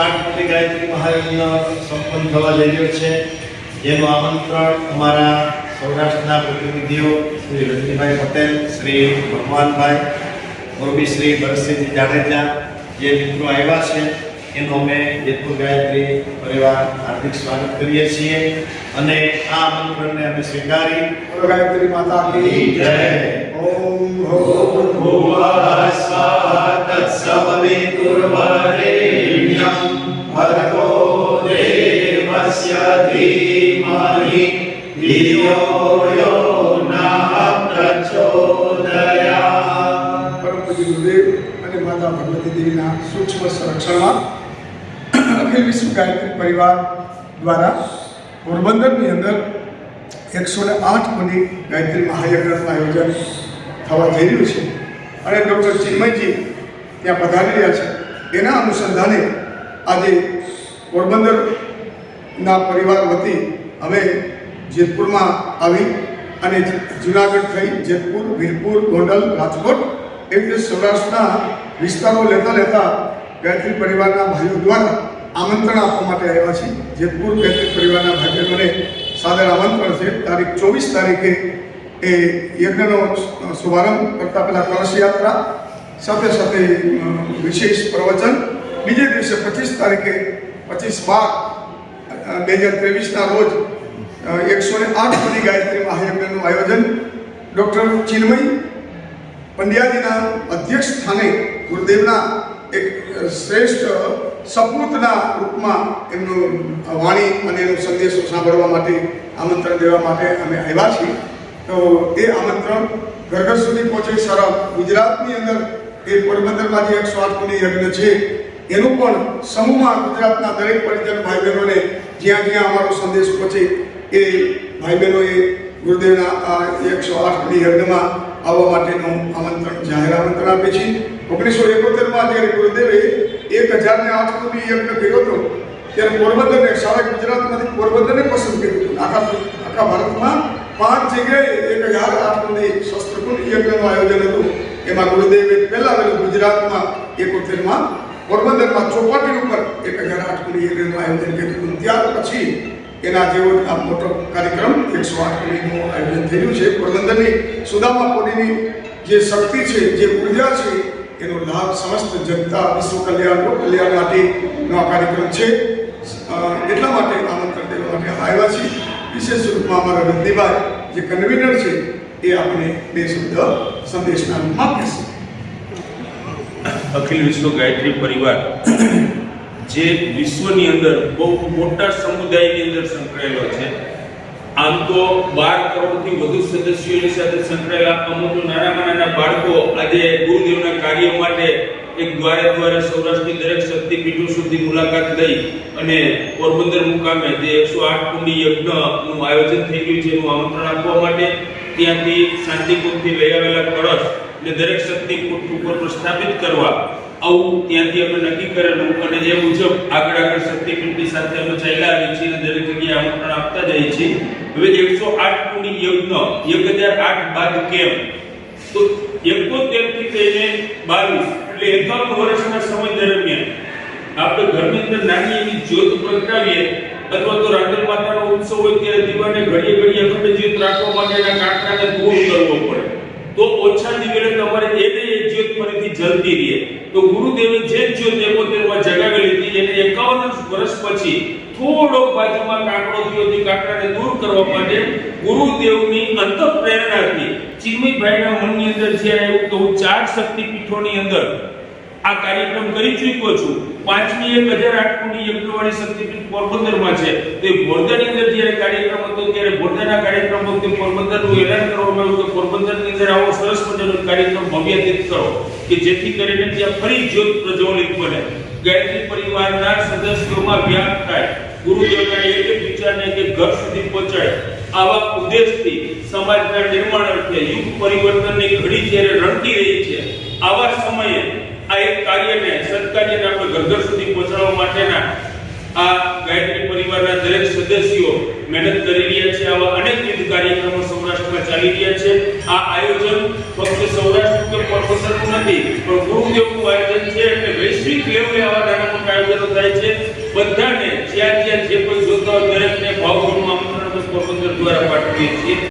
આઠ મોટી ગાયત્રી મહાયજ્ઞ સંપન્ન થવા જઈ રહ્યો છે. જેનું આમંત્રણ અમારા સૌરાષ્ટ્રના પ્રતિનિધિઓ શ્રી રજનીભાઈ પટેલ, શ્રી ભગવાનભાઈ, મોરબી શ્રી ભરતસિંહજી જાડેજા જે મિત્રો આવ્યા છે એનું અમે જેતપુર ગાયત્રી પરિવાર હાર્દિક સ્વાગત કરીએ છીએ. અને આ આમંત્રણને અમે સ્વીકારી. બોલો ગાયત્રી માતા કી જય. ઓમ ભૂર્ભુવઃ તત્સવિતુર્વરેણ્યં ભર્ગો દેવસ્ય ધીમહિ. ધિયો યો નઃ પ્રચોદયાત્. પરમ પૂજ્ય ગુરુદેવ અને માતા ભગવતી દેવીના સૂક્ષ્મ સંરક્ષણમાં અખિલ વિશ્વ ગાયત્રી પરિવાર દ્વારા પોરબંદરની અંદર એકસો ને આઠ કોની ગાયત્રી મહાયજ્ઞનું આયોજન થવા જઈ રહ્યું છે. અને ડૉક્ટર ચિન્મયજી ત્યાં પધારી રહ્યા છે. એના અનુસંધાને આજે પોરબંદરના પરિવાર વતી અમે જેતપુરમાં આવી અને જુનાગઢ થઈ જેતપુર, વીરપુર, ગોંડલ, રાજકોટ એવી રીતે સૌરાષ્ટ્રના વિસ્તારો લેતા લેતા ગાયત્રી પરિવારના ભાઈઓ દ્વારા આમંત્રણ આપવા માટે આવ્યા છે જેતપુર ખેતી પરિવારના ભાઈ બહેનોને સાદર આમંત્રણ છે. તારીખ ચોવીસ તારીખે એ યજ્ઞનો શુભારંભ કરતા પહેલા કળશ યાત્રા સાથે સાથે વિશેષ પ્રવચન. બીજે દિવસે પચીસ તારીખે, પચીસ બાર બે હજાર ત્રેવીસના રોજ એકસો ને આઠ બધી ગાયત્રી મહાયજ્ઞનું આયોજન ડૉક્ટર ચિન્મય પંડ્યાજીના અધ્યક્ષ સ્થાને ગુરુદેવના એક શ્રેષ્ઠ સપૂતના રૂપમાં એમનું વાણી અને એનો સંદેશો સાંભળવા માટે આમંત્રણ દેવા માટે અમે આવ્યા છીએ. તો એ આમંત્રણ ઘર ઘર સુધી પહોંચે સારા ગુજરાતની અંદર એ પોરબંદરમાં જે એકસો આઠ કોની યજ્ઞ છે. એનું પણ સમૂહમાં ગુજરાતના દરેક પરિજન ભાઈ બહેનોને જ્યાં જ્યાં અમારો સંદેશ પહોંચે એ ભાઈ બહેનોએ ગુરુદેવના આ એકસો આઠ કોની યજ્ઞમાં આવવા માટેનું આમંત્રણ જાહેર આમંત્રણ આપે છે. ઓગણીસો એકોતેરમાં જ્યારે ગુરુદેવે એક હજાર ને આઠ કોની યજ્ઞ કર્યો હતો. ત્યારે પોરબંદરને સારા ગુજરાતમાંથી પોરબંદરને પસંદ કર્યું હતું. આખા આખા ભારતમાં પાંચ જગ્યાએ એક હજાર આઠ કોની શસ્ત્રકુંડ યજ્ઞનું આયોજન હતું. એમાં ગુરુદેવે પહેલા વહેલું ગુજરાતમાં એકોતેરમાં, પોરબંદરમાં ચોપાટી ઉપર એક હજાર આઠ કોની યજ્ઞનું આયોજન કર્યું ત્યાર પછી એના જેવો આ મોટો કાર્યક્રમ એકસો આઠ કોણીનું આયોજન થયું છે. પોરબંદરની સુદામા કોડીની જે શક્તિ છે, જે ઊર્જા છે એનો લાભ સમસ્ત જનતા, વિશ્વ કલ્યાણ, લોક કલ્યાણ માટેનો આ કાર્યક્રમ છે. એટલા માટે આમંત્રણ દેવા માટે આવ્યા છીએ. વિશેષ રૂપમાં અમારા રજનીભાઈ જે કન્વીનર છે, એ આપણે બે શબ્દ સંદેશના રૂપમાં કહેશે. અખિલ વિશ્વ ગાયત્રી પરિવાર, જે વિશ્વની અંદર બહુ મોટા સમુદાયની અંદર સંકળાયેલો છે. આમ તો બાર કરોડથી વધુ સદસ્યોની સાથે સંકળાયેલા અમુક નાનામાં નાના બાળકો આજે ગુરુદેવના કાર્ય માટે એક દ્વારે દ્વારે સૌરાષ્ટ્રની દરેક શક્તિપીઠો સુધી મુલાકાત લઈ અને પોરબંદર મુકામે જે એકસો આઠ કુંડી યજ્ઞનું આયોજન થઈ ગયું છે, એનું આમંત્રણ આપવા માટે ત્યાંથી શાંતિકુંજથી લઈ આવેલા કળશ ને દરેક શક્તિપીઠ ઉપર પ્રસ્થાપિત કરવા આવું ત્યાંથી અમે નક્કી કરેલું અને એ મુજબ આગળ આગળ શક્તિપીઠની સાથે અમે ચાલ્યા આવીએ છીએ અને દરેક જગ્યાએ આમંત્રણ આપતા જઈએ છીએ. હવે એકસો આઠ કુંડી યજ્ઞ એક હજાર આઠ બાદ કેમ? તો એકોતેરથી લઈને બાવીસ, એટલે એકાવન વર્ષના સમય દરમિયાન આપણે ઘરની અંદર નાની એવી જ્યોત પ્રગટાવીએ, અથવા તો રાંધણ માતાનો ઉત્સવ હોય ત્યારે દીવાને ઘડીએ ઘડીએ અખંડ જ્યોત રાખવા માટેના કાંકરાને દૂર કરવો પડે. તો ઓછા દિવસે તમારે એને એ જ્યોત ફરીથી જલતી રહે. તો ગુરુદેવે જે જ્યોત એકોતેરમાં જગાવેલી હતી. એને એકાવન વર્ષ પછી થોડો બાજુમાં કાકડો થયો તે કાકડાને દૂર કરવા માટે ગુરુદેવની અંત પ્રેરણાથી ચિન્મયભાઈના મનની અંદર જે આવ્યું તો હું ચાર શક્તિપીઠોની અંદર આ કાર્યક્રમ કરી ચૂક્યો છું પાંચમી એક હજાર આઠ કોટી યજ્ઞવાળી શક્તિપીઠ પોરબંદરમાં છે. તો એ બોરદાની અંદર જ્યારે કાર્યક્રમ હતો, ત્યારે બોરદાના કાર્યક્રમ વખતે પોરબંદરનું એલાન કરવામાં આવ્યું. કે પોરબંદરની અંદર આવો સરસ મજાનો કાર્યક્રમ ભવ્યાતીત કરો, કે જેથી કરીને ત્યાં ફરી જ્યોત પ્રજ્વલિત બને. ગાયત્રી પરિવારના સદસ્યોમાં વ્યાપ થાય. ગુરુદેવના એક એક વિચારને કે ઘર સુધી પહોંચાડે. આવા ઉદ્દેશથી સમાજના નિર્માણ અર્થે યુગ પરિવર્તનની ઘડી જ્યારે રણતી રહી છે, આવા સમયે એક કાર્યને સત્કાર્યને આપણે ઘર ઘર સુધી પહોંચાડવા માટેના આ ગાયત્રી પરિવારના દરેક સદસ્યો મહેનત કરી રહ્યા છે. આવા અનેકવિધ કાર્યક્રમો સૌરાષ્ટ્રમાં ચાલી રહ્યા છે. આ આયોજન ફક્ત સૌરાષ્ટ્ર કે પોરબંદરનું નથી, પણ ગુરુદેવનું આયોજન છે એટલે વૈશ્વિક લેવલે આવા નાના મોટા આયોજનો થાય છે. બધાને જ્યાં જ્યાં જે કોઈ જોતા હોય દરેકને ભાવપૂર્ણ આમંત્રણ પોરબંદર દ્વારા પાઠવીએ છીએ.